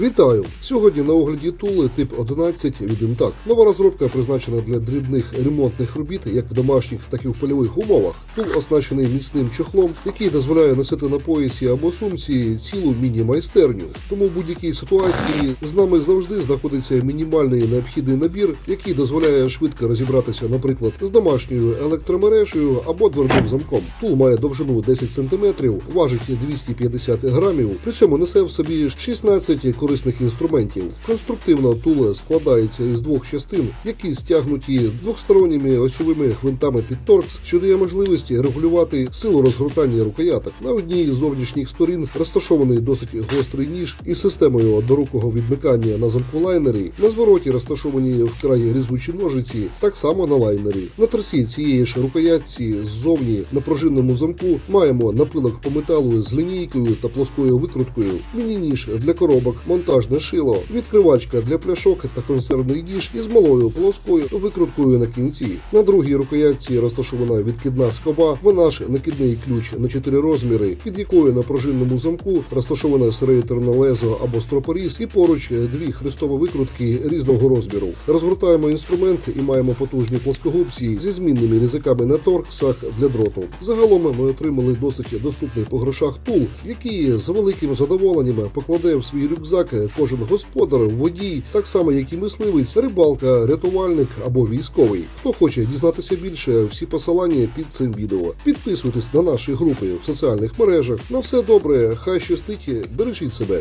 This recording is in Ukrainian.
Вітаю! Сьогодні на огляді тули тип 11 від Інтак. Нова розробка призначена для дрібних ремонтних робіт як в домашніх, так і в польових умовах. Тул оснащений міцним чохлом, який дозволяє носити на поясі або сумці цілу міні-майстерню. Тому в будь-якій ситуації з нами завжди знаходиться мінімальний необхідний набір, який дозволяє швидко розібратися, наприклад, з домашньою електромережею або дверним замком. Тул має довжину 10 см, важить 250 грамів, при цьому несе в собі 16 корисних інструментів. Конструктивно туле складається із двох частин, які стягнуті двохсторонніми осьовими гвинтами під торкс, що дає можливість регулювати силу розгортання рукояток. На одній з зовнішніх сторін розташований досить гострий ніж із системою однорукого відмикання на замку лайнері. На звороті розташовані вкрай різучі ножиці, так само на лайнері. На торці цієї ж рукоятці ззовні на пружинному замку маємо напилок по металу з лінійкою та плоскою викруткою, міні-ніж для коробок, монтажне шило, відкривачка для пляшок та консервний ніж із малою плоскою викруткою на кінці. На другій рукоятці розташована відкидна скоба, вона ж накидний ключ на 4 розміри, під якою на пружинному замку розташоване серейтерне лезо або стропоріз, і поруч дві хрестові викрутки різного розміру. Розгортаємо інструмент і маємо потужні плоскогубці зі змінними різаками на торксах для дроту. Загалом ми отримали досить доступний по грошах тул, який з великим задоволенням покладе в свій рюкзак кожен господар, водій, так само як і мисливець, рибалка, рятувальник або військовий. Хто хоче дізнатися більше, всі посилання під цим відео. Підписуйтесь на наші групи в соціальних мережах. На все добре, хай щастить, бережіть себе.